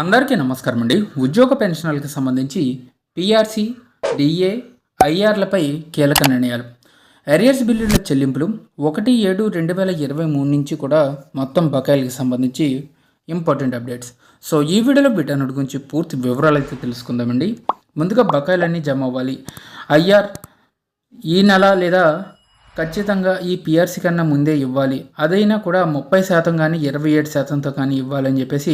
అందరికీ నమస్కారం అండి. ఉద్యోగ పెన్షన్లకు సంబంధించి పిఆర్సి డిఏ ఐఆర్లపై కీలక నిర్ణయాలు. ఎరియర్స్ బిల్లుల చెల్లింపులు ఒకటి ఏడు రెండు వేల ఇరవై మూడు నుంచి కూడా మొత్తం బకాయిలకు సంబంధించి ఇంపార్టెంట్ అప్డేట్స్. సో ఈ వీడియోలో వీటన్నిటి గురించి పూర్తి వివరాలు అయితే తెలుసుకుందామండి. ముందుగా బకాయిలన్నీ జమ అవ్వాలి. ఐఆర్ ఈ నెల లేదా ఖచ్చితంగా ఈ పిఆర్సీ కన్నా ముందే ఇవ్వాలి. అదైనా కూడా ముప్పై శాతం కానీ ఇరవై ఏడు శాతంతో కానీ ఇవ్వాలని చెప్పేసి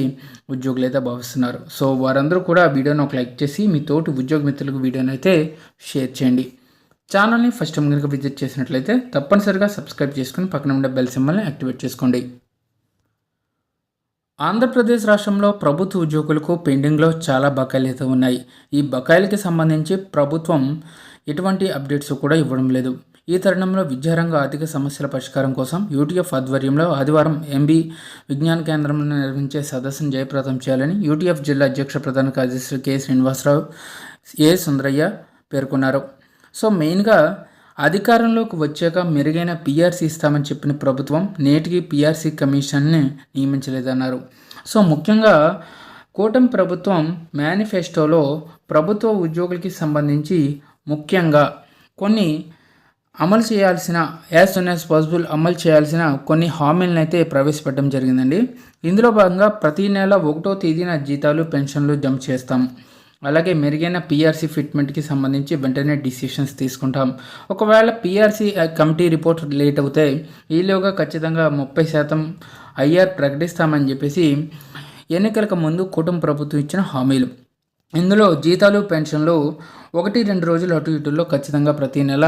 ఉద్యోగులు అయితే భావిస్తున్నారు. సో వారందరూ కూడా వీడియోని ఒక లైక్ చేసి మీ తోటి ఉద్యోగ మిత్రులకు వీడియోని అయితే షేర్ చేయండి. ఛానల్ని ఫస్ట్ టైం కనుక విజిట్ చేసినట్లయితే తప్పనిసరిగా సబ్స్క్రైబ్ చేసుకుని పక్కన ఉండే బెల్ సింబల్ని యాక్టివేట్ చేసుకోండి. ఆంధ్రప్రదేశ్ రాష్ట్రంలో ప్రభుత్వ ఉద్యోగులకు పెండింగ్లో చాలా బకాయిలు అయితే ఉన్నాయి. ఈ బకాయిలకి సంబంధించి ప్రభుత్వం ఎటువంటి అప్డేట్స్ కూడా ఇవ్వడం లేదు. ఈ తరుణంలో విద్యారంగ ఆర్థిక సమస్యల పరిష్కారం కోసం యూటీఎఫ్ ఆధ్వర్యంలో ఆదివారం ఎంబీ విజ్ఞాన కేంద్రంలో నిర్వహించే సదస్సును జయప్రదం చేయాలని యూటీఎఫ్ జిల్లా అధ్యక్ష ప్రధాన కార్యదర్శి కె శ్రీనివాసరావు ఏ సుందరయ్య పేర్కొన్నారు. సో మెయిన్గా అధికారంలోకి వచ్చాక మెరుగైన పీఆర్సీ ఇస్తామని చెప్పిన ప్రభుత్వం నేటికి పీఆర్సీ కమిషన్ని నియమించలేదన్నారు. సో ముఖ్యంగా కూటమి ప్రభుత్వం మేనిఫెస్టోలో ప్రభుత్వ ఉద్యోగులకి సంబంధించి ముఖ్యంగా కొన్ని అమలు చేయాల్సిన యాజ్ సూన్ యాజ్ పాసిబుల్ అమలు చేయాల్సిన కొన్ని హామీలను అయితే ప్రవేశపెట్టడం జరిగిందండి. ఇందులో భాగంగా ప్రతి నెల ఒకటో తేదీన జీతాలు పెన్షన్లు జమ చేస్తాం. అలాగే మెరుగైన పీఆర్సీ ఫిట్మెంట్కి సంబంధించి వెంటనే డిసిషన్స్ తీసుకుంటాం. ఒకవేళ PRC uh, committee report late అవుతే ఈలోగా ఖచ్చితంగా ముప్పై శాతం ఐఆర్ ప్రకటిస్తామని చెప్పేసి ఎన్నికలకు ముందు కుటుంబ ప్రభుత్వం ఇచ్చిన హామీలు. ఇందులో జీతాలు పెన్షన్లు ఒకటి రెండు రోజులు అటు ఇటుల్లో ఖచ్చితంగా ప్రతి నెల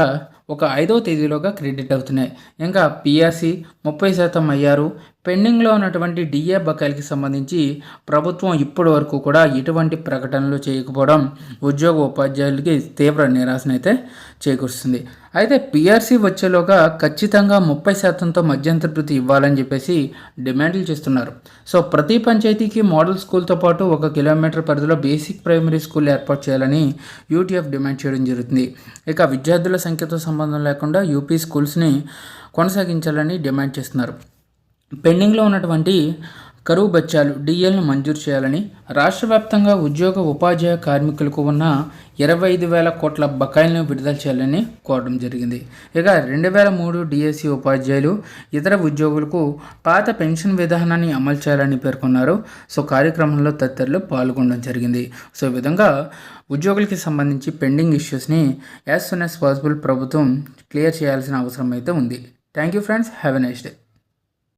ఒక ఐదో తేదీలోగా క్రెడిట్ అవుతున్నాయి. ఇంకా పిఆర్సి ముప్పై శాతం అయ్యారు. పెండింగ్లో ఉన్నటువంటి డిఏ బకాయిలకి సంబంధించి ప్రభుత్వం ఇప్పటి వరకు కూడా ఎటువంటి ప్రకటనలు చేయకపోవడం ఉద్యోగ ఉపాధ్యాయులకి తీవ్ర నిరాశనైతే చేకూరుస్తుంది. అయితే పిఆర్సీ వచ్చేలోగా ఖచ్చితంగా ముప్పై శాతంతో మధ్యంతర వృత్తి ఇవ్వాలని చెప్పేసి డిమాండ్లు చేస్తున్నారు. సో ప్రతి పంచాయతీకి మోడల్ స్కూల్తో పాటు ఒక కిలోమీటర్ పరిధిలో బేసిక్ ప్రైమరీ స్కూల్ ఏర్పాటు చేయాలని యూటీఎఫ్ డిమాండ్ చేయడం జరుగుతుంది. ఇక విద్యార్థుల సంఖ్యతో సంబంధం లేకుండా యూపీ స్కూల్స్ని కొనసాగించాలని డిమాండ్ చేస్తున్నారు. పెండింగ్లో ఉన్నటువంటి కరువు బత్యాలు డిఎల్ను మంజూరు చేయాలని రాష్ట్ర వ్యాప్తంగా ఉద్యోగ ఉపాధ్యాయ కార్మికులకు ఉన్న ఇరవై ఐదు వేల కోట్ల బకాయిలను విడుదల చేయాలని కోరడం జరిగింది. ఇక రెండు వేల మూడు డిఎస్సి ఉపాధ్యాయులు ఇతర ఉద్యోగులకు పాత పెన్షన్ విధానాన్ని అమలు చేయాలని పేర్కొన్నారు. సో కార్యక్రమంలో తదితరులు పాల్గొనడం జరిగింది. సో ఈ విధంగా ఉద్యోగులకి సంబంధించి పెండింగ్ ఇష్యూస్ని యాజ్ సూన్ యాజ్ పాసిబుల్ ప్రభుత్వం క్లియర్ చేయాల్సిన అవసరం అయితే ఉంది. Thank you friends. Have a nice day.